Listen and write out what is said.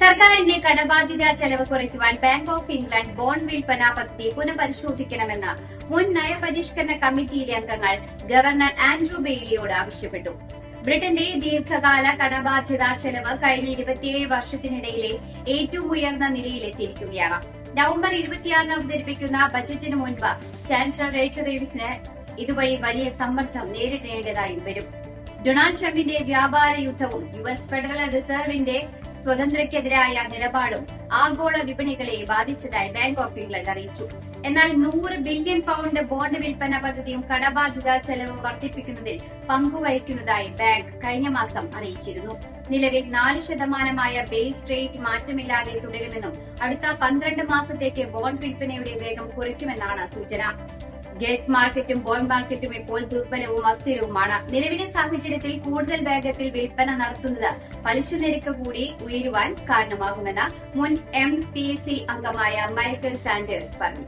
സർക്കാരിന്റെ കടബാധ്യത ചെലവ് കുറയ്ക്കുവാൻ ബാങ്ക് ഓഫ് ഇംഗ്ലണ്ട് ബോണ്ട് വിൽപ്പന പദ്ധതി പുനഃപരിശോധിക്കണമെന്ന് മുൻ നയപരിഷ്കരണ കമ്മിറ്റിയിലെ അംഗങ്ങൾ ഗവർണർ ആൻഡ്രൂ ബെയ്ലിയോട് ആവശ്യപ്പെട്ടു. ബ്രിട്ടന്റെ ദീർഘകാല കടബാധ്യത ചെലവ് കഴിഞ്ഞ ഇരുപത്തിയേഴ് വർഷത്തിനിടയിലെ ഏറ്റവും ഉയർന്ന നിലയിലെത്തിയിരിക്കുകയാണ്. നവംബർ ഇരുപത്തിയാറിന് അവതരിപ്പിക്കുന്ന ബജറ്റിന് മുൻപ് ചാൻസലർ റേച്ചർ റേവിസിന് ഇതുവഴി വലിയ സമ്മർദ്ദം നേരിടേണ്ടതായും വരും. ഡൊണാൾഡ് ട്രംപിന്റെ വ്യാപാര യുദ്ധവും യു എസ് ഫെഡറൽ റിസർവിന്റെ സ്വതന്ത്രക്കെതിരായ നിലപാടും ആഗോള വിപണികളെ ബാധിച്ചതായി ബാങ്ക് ഓഫ് ഇംഗ്ലണ്ട് അറിയിച്ചു. എന്നാൽ നൂറ് ബില്യൺ പൗണ്ട് ബോണ്ട് വിൽപ്പന പദ്ധതിയും കടബാധ്യത ചെലവ് വർദ്ധിപ്പിക്കുന്നതിൽ പങ്കുവഹിക്കുന്നതായി ബാങ്ക് കഴിഞ്ഞ മാസം അറിയിച്ചിരുന്നു. നിലവിൽ നാല് ശതമാനമായ ബേസ് റേറ്റ് മാറ്റമില്ലാതെ തുടരുമെന്നും അടുത്ത പന്ത്രണ്ട് മാസത്തേക്ക് ബോണ്ട് വിൽപ്പനയുടെ വേഗം കുറയ്ക്കുമെന്നാണ് സൂചന. ഗൾഫ് മാർക്കറ്റും ബോണ്ട് മാർക്കറ്റും ഇപ്പോൾ ദുർബലവും അസ്ഥിരവുമാണ്. നിലവിലെ സാഹചര്യത്തിൽ കൂടുതൽ വേഗത്തിൽ വിൽപ്പന നടത്തുന്നത് പലിശ നിരക്ക് കൂടി ഉയരുവാൻ കാരണമാകുമെന്ന് മുൻ എം പി സി അംഗമായ മൈക്കൽ സാൻഡേഴ്സ് പറഞ്ഞു.